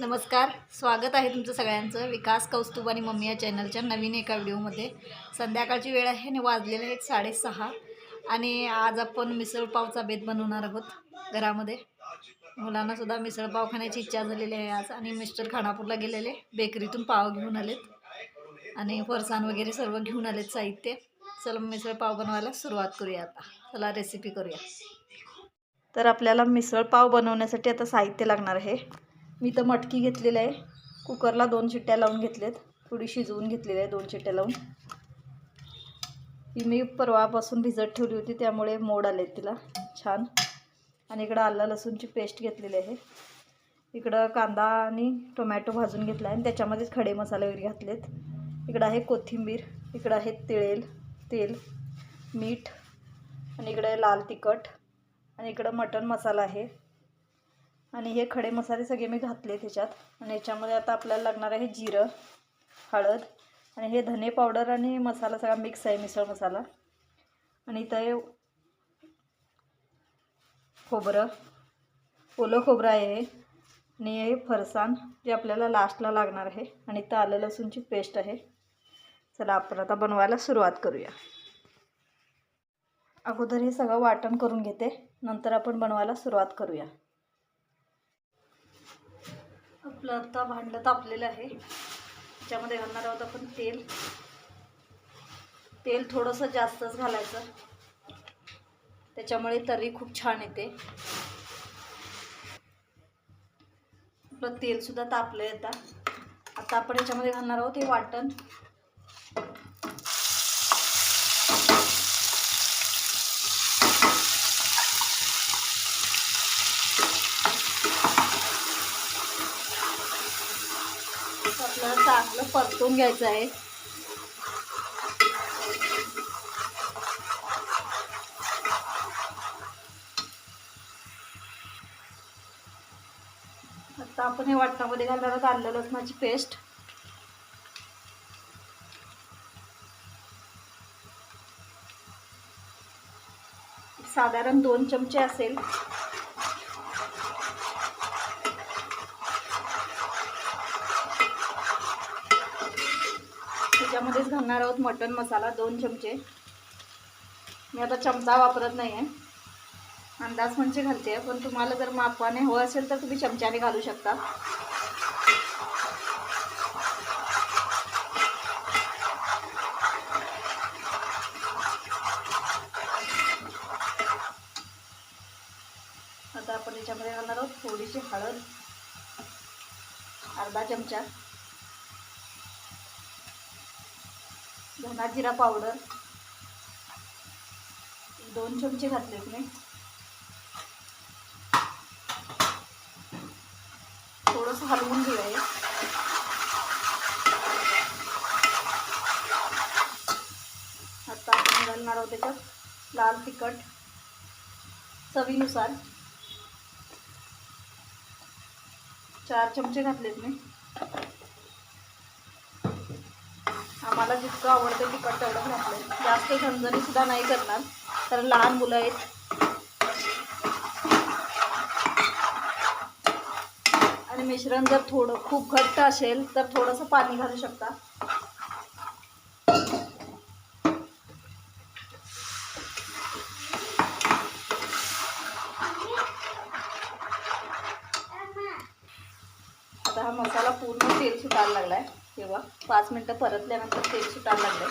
नमस्कार स्वागत आहे तुमचं सगळ्यांचं विकास कौस्तुभ आणि मम्मी या चॅनलच्या नवीन एका व्हिडिओमध्ये. संध्याकाळची वेळ आहे आणि वाजलेले आहेत साडेसहा आणि आज आपण मिसळपावचा बेत बनवणार आहोत घरामध्ये. मुलांनासुद्धा मिसळपाव खाण्याची इच्छा झालेली आहे आज आणि मिस्टर खानापूरला गेलेले बेकरीतून पाव घेऊन आलेत आणि फरसाण वगैरे सर्व घेऊन आलेत साहित्य. चला मिसळपाव बनवायला सुरुवात करूया आता. चला रेसिपी करूया. तर आपल्याला मिसळपाव बनवण्यासाठी आता साहित्य लागणार आहे. मी तर मटकी घेतलेली आहे. कुकरला दोन शिट्ट्या लावून घेतलेत. थोडी शिजवून घेतलेली आहे दोन शिट्ट्या लावून. ती मी परवापासून भिजत ठेवली होती त्यामुळे मोड आले तिला. छान. आणि इकडं आलं लसूणची पेस्ट घेतलेली आहे. इकडं कांदा आणि टोमॅटो भाजून घेतला आहे आणि त्याच्यामध्येच खडे मसाले वगैरे घातलेत. इकडं आहे कोथिंबीर इकडं आहे तिळेल तेल मीठ आणि इकडं लाल तिखट आणि इकडं मटण मसाला आहे. आणि हे खडे मसाले सगळे मी घातले त्याच्यात. आणि याच्यामध्ये आता आपल्याला लागणार आहे जिरं हळद आणि हे धने पावडर आणि मसाला सगळा मिक्स आहे मिसळ मसाला. आणि इथं हे खोबरं ओलं खोबरं आहे हे. आणि हे फरसाण जे आपल्याला लास्टला लागणार आहे. आणि इथं आलं लसूणची पेस्ट आहे. चला आपण आता बनवायला सुरुवात करूया. अगोदर हे सगळं वाटण करून घेते. नंतर आपण बनवायला सुरुवात करूया. आपलं आता भांडं तापलेलं आहे. त्याच्यामध्ये घालणार आहोत आपण तेल. तेल थोडंसं जास्तच घालायचं. त्याच्यामुळे तरी खूप छान येते. आपलं तेलसुद्धा तापलं येतं आता. आता आपण याच्यामध्ये घालणार आहोत हे वाटण. आपल्याला चांगलं परतून घ्यायचं आहे. आता आपण हे वाटणामध्ये घालणार आहोत आलं लसणाची पेस्ट. साधारण दोन चमचे असेल. त्याच्यामध्येच घालणार आहोत मटन मसाला दोन चमचे. मी आता चमचा वापरत नाही आहे अंदाज म्हणजे घालते पण तुम्हाला जर मापाने हवं असेल तर तुम्ही चमच्याने घालू शकता. आता आपण याच्यामध्ये घालणार आहोत थोडीशी हळद अर्धा चमचा. धना जिरा पावडर. दोन चमचे घातलेत मी. थोडंसं हलवून घेऊया. आता आपण घालणार आहोत त्याच्यात लाल तिखट चवीनुसार. चार चमचे घातलेत मी. आम्हाला जितकं आवडतं तिखट तेवढं घातलं जास्त झणझणी सुद्धा नाही करणार तर लहान मुलं आहेत. आणि मिश्रण जर थोडं खूप घट्ट असेल तर थोडंसं पाणी घालू शकता. आता हा मसाला पूर्ण तेल सुटायला लागलाय. तेव्हा पाच मिनटं परतल्यानंतर तेल सुटायला लागलं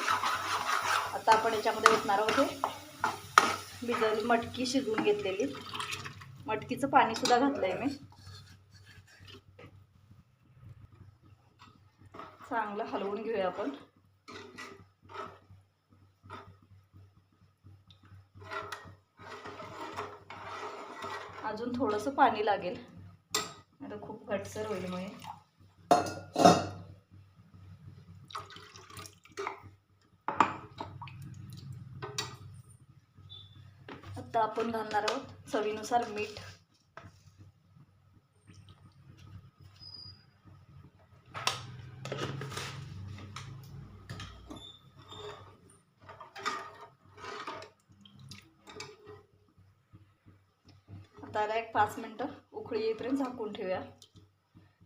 आता आपण याच्यामध्ये ओतणार आहोत हे. भिजवली मटकी शिजवून घेतलेली. मटकीचं पाणीसुद्धा घातलं आहे मी. चांगलं हलवून घेऊया आपण. अजून थोडंसं पाणी लागेल. आता खूप घटसर होईल मग आता आपण घालणार आहोत चवीनुसार मीठ. आता एक पाच मिनटं उकळी येईपर्यंत झाकून ठेवूया.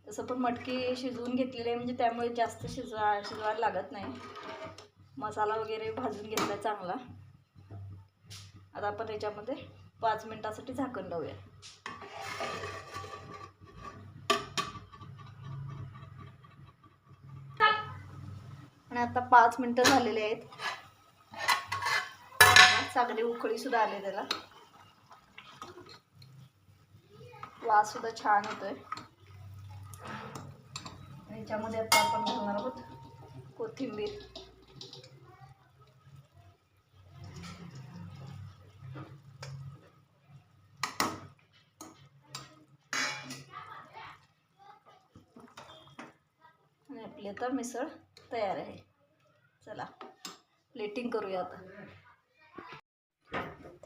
तसं पण मटकी शिजवून घेतलेली आहे म्हणजे त्यामुळे जास्त शिजवा शिजवायला लागत नाही. मसाला वगैरे भाजून घेतला चांगला. आता आपण याच्यामध्ये पाच मिनटासाठी झाकण लावूया. आणि आता पाच मिनटं झालेले आहेत. चांगली उकळी सुद्धा आली त्याला. वास सुद्धा छान होतोय याच्यामध्ये आता आपण घालणार आहोत कोथिंबीर आणि आपली आता मिसळ तयार आहे. चला प्लेटिंग करूया आता.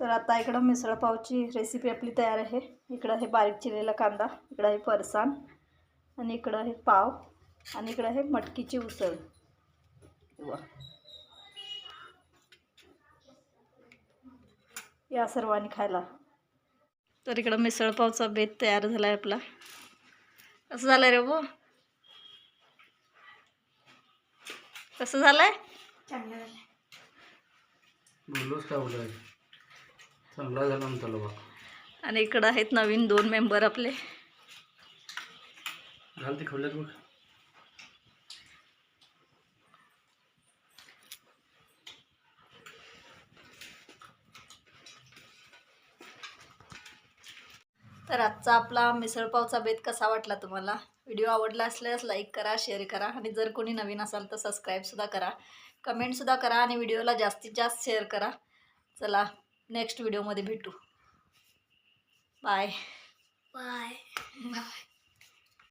तर आता इकडं मिसळपावची रेसिपी आपली तयार आहे. इकडं हे बारीक चिरलेला कांदा इकडं आहे फरसाण आणि इकडं आहे पाव आणि इकडं आहे मटकीची उसळ. वा. या सर्वांनी खायला. तर इकडं मिसळ पावचा बेत तयार झाला आहे आपला. कसं झालं रे बो कसं झालंय? चांगलं झालं काय चांगला आणि इकडं आहेत नवीन दोन मेंबर आपले. घाल ते खवल्यात बघ. तर आजचा आपला मिसळपावचा बेत कसा वाटला तुम्हाला? व्हिडिओ आवडला असल्यास लाईक करा शेअर करा आणि जर कोणी नवीन असाल तर सबस्क्राईबसुद्धा करा. कमेंटसुद्धा करा आणि व्हिडिओला जास्तीत जास्त शेअर करा. चला नेक्स्ट व्हिडिओमध्ये भेटू. बाय. बाय. बाय.